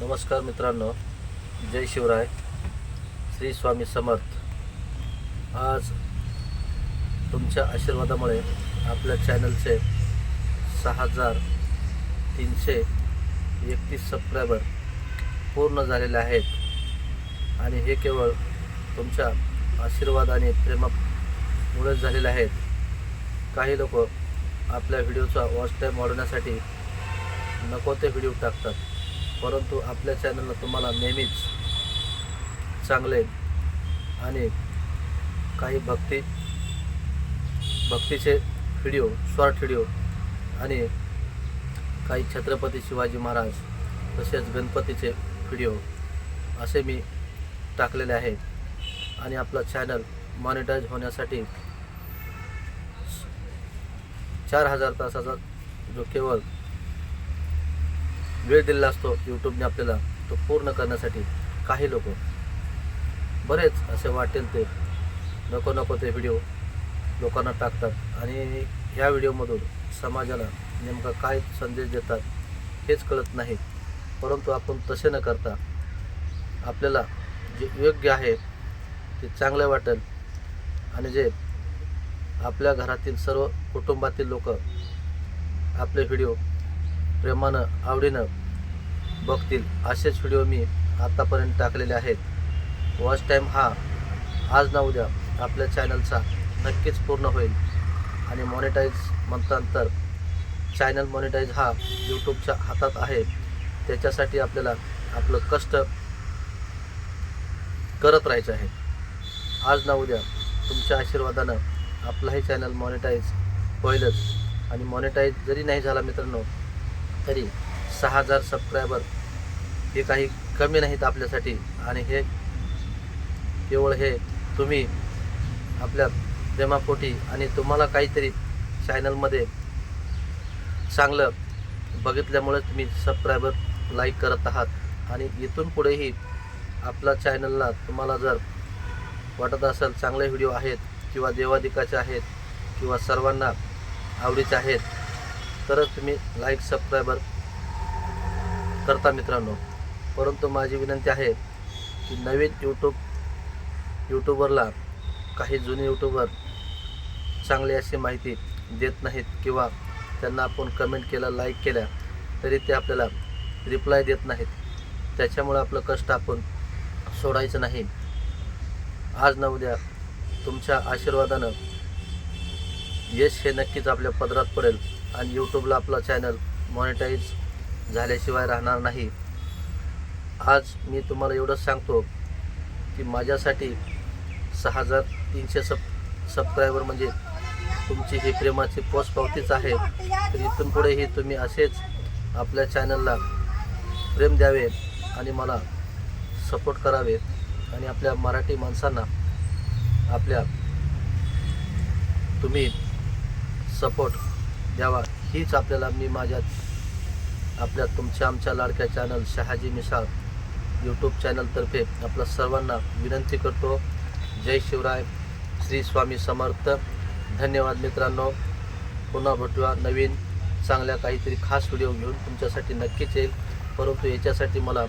नमस्कार मित्रांनो जय शिवराय श्री स्वामी समर्थ. आज तुमच्या आशीर्वादामुळे आपल्या चॅनलचे सहा हजार तीनशे एकतीस सबस्क्रायबर पूर्ण झालेले आहेत. आणि हे केवळ तुमच्या आशीर्वाद आणि प्रेमामुळेच झालेले आहेत. काही लोक आपल्या व्हिडिओचा वॉच टाईम वाढवण्यासाठी नको ते व्हिडिओ टाकतात. परंतु आपल्या चॅनलला तुम्हाला नेहमीच चांगले आणि काही भक्ती भक्तीचे व्हिडिओ शॉर्ट व्हिडिओ आणि काही छत्रपती शिवाजी महाराज तसेच गणपतीचे व्हिडिओ असे मी टाकलेले आहेत. आणि आपला चॅनल मॉनिटाईज होण्यासाठी चार हजार तासाचा जो केवळ वेळ दिलेला असतो यूट्यूबने आपल्याला तो पूर्ण करण्यासाठी काही लोक. बरेच असे वाटेल ते. नको नको ते व्हिडिओ लोकांना टाकतात. आणि ह्या व्हिडिओमधून समाजाला नेमका काय संदेश देतात हेच कळत नाही. परंतु आपण तसे न करता आपल्याला जे योग्य आहे ते चांगलं वाटेल. आणि जे आपल्या घरातील सर्व कुटुंबातील लोक आपले व्हिडिओ प्रेमानं आवडीनं बघतील असेच व्हिडिओ मी आत्तापर्यंत टाकलेले आहेत. वॉच टाईम हा आज ना उद्या आपल्या चॅनलचा नक्कीच पूर्ण होईल. आणि मॉनिटाईज म्हणतानंतर चॅनल मॉनिटाईज हा यूट्यूबच्या हातात आहे. त्याच्यासाठी आपल्याला आपलं कष्ट करत राहायचं आहे. आज ना उद्या तुमच्या आशीर्वादानं आपलाही चॅनल मॉनिटाईज होईलच. आणि मॉनिटाईज जरी नाही झाला मित्रांनो तरी सहा हजार सबस्क्रायबर हे काही कमी नाहीत आपल्यासाठी. आणि हे केवळ हे तुम्ही आपल्या प्रेमापोटी आणि तुम्हाला काहीतरी चॅनलमध्ये चांगलं बघितल्यामुळेच तुम्ही सबस्क्रायबर लाईक करत आहात. आणि इथून पुढेही आपला चॅनलला तुम्हाला जर वाटत असेल चांगले व्हिडिओ आहेत किंवा देवादिकाचे आहेत किंवा सर्वांना आवडीचे आहेत तरच तुम्ही लाईक सबस्क्रायबर करता मित्रांनो. परंतु माझी विनंती आहे की नवीन यूट्यूब यूट्यूबरला काही जुने यूट्यूबर चांगली अशी माहिती देत नाहीत किंवा त्यांना आपण कमेंट केलं लाईक केल्या तरी ते आपल्याला रिप्लाय देत नाहीत. त्याच्यामुळे आपलं कष्ट आपण सोडायचं नाही. आज ना उद्या तुमच्या आशीर्वादानं यश हे नक्कीच आपल्या पदरात पडेल आणि यूट्यूबला आपला चॅनल मॉनिटाईज झाल्याशिवाय राहणार नाही. आज मी तुम्हाला एवढंच सांगतो की माझ्यासाठी सहा हजार तीनशे सब सबस्क्रायबर म्हणजे तुमची ही प्रेमाची पोचपावतीच आहे. तर इथून पुढेही तुम्ही असेच आपल्या चॅनलला प्रेम द्यावे आणि मला सपोर्ट करावे आणि आपल्या मराठी माणसांना आपल्या तुम्ही सपोर्ट द्यावा. हीच आपल्याला मी माझ्या आपल्या तुमच्या आमच्या लाडक्या चॅनल शहाजी मिसाळ यूट्यूब चॅनलतर्फे आपल्या सर्वांना विनंती करतो. जय शिवराय. श्री स्वामी समर्थ. धन्यवाद मित्रांनो. पुन्हा भेटूया नवीन चांगल्या काहीतरी खास व्हिडिओ घेऊन. तुमच्यासाठी नक्कीच येईल. परंतु याच्यासाठी मला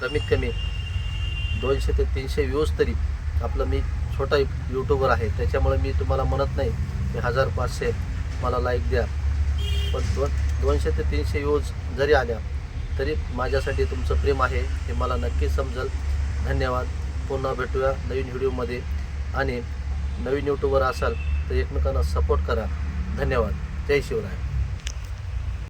कमीत कमी दोनशे ते तीनशे व्ह्यूज तरी. आपलं मी छोटा यूट्यूबर आहे. त्याच्यामुळे मी तुम्हाला म्हणत नाही. की हजार पाचशे मला लाईक द्या. पण दोन दोनशे ते तीनशे व्ह्यूज जरी आल्या तरी माझ्यासाठी तुमचं प्रेम आहे हे मला नक्की समजेल. धन्यवाद. पुन्हा भेटूया नवीन व्हिडिओमध्ये आणि नवीन यूट्यूबर असाल तर एकमेकांना सपोर्ट करा. धन्यवाद. जय शिवराय.